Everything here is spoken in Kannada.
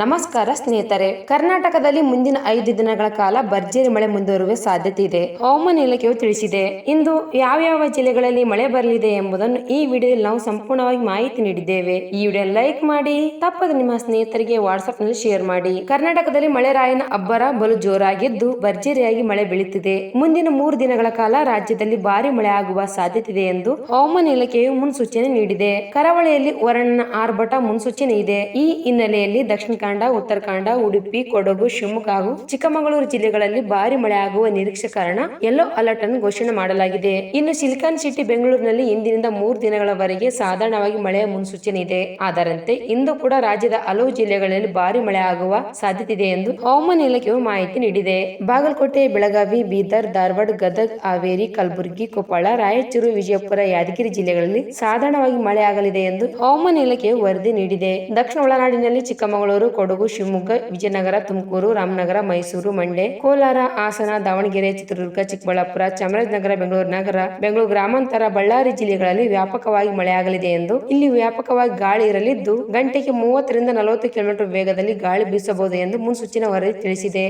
ನಮಸ್ಕಾರ ಸ್ನೇಹಿತರೆ, ಕರ್ನಾಟಕದಲ್ಲಿ ಮುಂದಿನ ಐದು ದಿನಗಳ ಕಾಲ ಭರ್ಜರಿ ಮಳೆ ಮುಂದುವರುವ ಸಾಧ್ಯತೆ ಇದೆ. ಹವಾಮಾನ ಇಲಾಖೆಯು ತಿಳಿಸಿದೆ. ಇಂದು ಯಾವ ಯಾವ ಜಿಲ್ಲೆಗಳಲ್ಲಿ ಮಳೆ ಬರಲಿದೆ ಎಂಬುದನ್ನು ಈ ವಿಡಿಯೋದಲ್ಲಿ ನಾವು ಸಂಪೂರ್ಣವಾಗಿ ಮಾಹಿತಿ ನೀಡಿದ್ದೇವೆ. ಈ ವಿಡಿಯೋ ಲೈಕ್ ಮಾಡಿ, ತಪ್ಪದೆ ನಿಮ್ಮ ಸ್ನೇಹಿತರಿಗೆ ವಾಟ್ಸ್ಆಪ್ನಲ್ಲಿ ಶೇರ್ ಮಾಡಿ. ಕರ್ನಾಟಕದಲ್ಲಿ ಮಳೆ ರಾಯನ ಅಬ್ಬರ ಬಲು ಜೋರಾಗಿದ್ದು ಭರ್ಜರಿಯಾಗಿ ಮಳೆ ಬೀಳುತ್ತಿದೆ. ಮುಂದಿನ ಮೂರು ದಿನಗಳ ಕಾಲ ರಾಜ್ಯದಲ್ಲಿ ಭಾರಿ ಮಳೆ ಆಗುವ ಸಾಧ್ಯತೆ ಇದೆ ಎಂದು ಹವಾಮಾನ ಇಲಾಖೆಯು ಮುನ್ಸೂಚನೆ ನೀಡಿದೆ. ಕರಾವಳಿಯಲ್ಲಿ ವರಣ್ಣ ಆರ್ಭಟ ಮುನ್ಸೂಚನೆ ಇದೆ. ಈ ಹಿನ್ನೆಲೆಯಲ್ಲಿ ದಕ್ಷಿಣ ಕನ್ನಡ ಉತ್ತರಕಾಂಡ ಉಡುಪಿ, ಕೊಡಗು, ಶಿವಮೊಗ್ಗ ಹಾಗೂ ಚಿಕ್ಕಮಗಳೂರು ಜಿಲ್ಲೆಗಳಲ್ಲಿ ಭಾರಿ ಮಳೆ ಆಗುವ ನಿರೀಕ್ಷೆ ಕಾರಣ ಯೆಲ್ಲೋ ಅಲರ್ಟ್ ಅನ್ನು ಘೋಷಣೆ ಮಾಡಲಾಗಿದೆ. ಇನ್ನು ಸಿಲಿಕಾನ್ ಸಿಟಿ, ಬೆಂಗಳೂರಿನಲ್ಲಿ ಇಂದಿನಿಂದ ಮೂರು ದಿನಗಳವರೆಗೆ ಸಾಧಾರಣವಾಗಿ ಮಳೆಯ ಮುನ್ಸೂಚನೆ ಇದೆ. ಅದರಂತೆ ಇಂದು ಕೂಡ ರಾಜ್ಯದ ಹಲವು ಜಿಲ್ಲೆಗಳಲ್ಲಿ ಭಾರಿ ಮಳೆ ಆಗುವ ಸಾಧ್ಯತೆ ಇದೆ ಎಂದು ಹವಾಮಾನ ಇಲಾಖೆಯು ಮಾಹಿತಿ ನೀಡಿದೆ. ಬಾಗಲಕೋಟೆ, ಬೆಳಗಾವಿ, ಬೀದರ್, ಧಾರವಾಡ, ಗದಗ್, ಹಾವೇರಿ, ಕಲಬುರಗಿ, ಕೊಪ್ಪಳ, ರಾಯಚೂರು, ವಿಜಯಪುರ, ಯಾದಗಿರಿ ಜಿಲ್ಲೆಗಳಲ್ಲಿ ಸಾಧಾರಣವಾಗಿ ಮಳೆ ಆಗಲಿದೆ ಎಂದು ಹವಾಮಾನ ಇಲಾಖೆಯು ವರದಿ ನೀಡಿದೆ. ದಕ್ಷಿಣ ಒಳನಾಡಿನಲ್ಲಿ ಚಿಕ್ಕಮಗಳೂರು ಕೊಡಗು, ಶಿವಮೊಗ್ಗ, ವಿಜಯನಗರ, ತುಮಕೂರು, ರಾಮನಗರ, ಮೈಸೂರು, ಮಂಡ್ಯ, ಕೋಲಾರ, ಹಾಸನ, ದಾವಣಗೆರೆ, ಚಿತ್ರದುರ್ಗ, ಚಿಕ್ಕಬಳ್ಳಾಪುರ, ಚಾಮರಾಜನಗರ, ಬೆಂಗಳೂರು ನಗರ, ಬೆಂಗಳೂರು ಗ್ರಾಮಾಂತರ, ಬಳ್ಳಾರಿ ಜಿಲ್ಲೆಗಳಲ್ಲಿ ವ್ಯಾಪಕವಾಗಿ ಮಳೆಯಾಗಲಿದೆ ಎಂದು ಇಲ್ಲಿ ವ್ಯಾಪಕವಾಗಿ ಗಾಳಿ ಇರಲಿದ್ದು, ಗಂಟೆಗೆ ಮೂವತ್ತರಿಂದ ನಲವತ್ತು ಕಿಲೋಮೀಟರ್ ವೇಗದಲ್ಲಿ ಗಾಳಿ ಬೀಸಬಹುದು ಎಂದು ಮುನ್ಸೂಚನೆ ವರದಿ ತಿಳಿಸಿದೆ.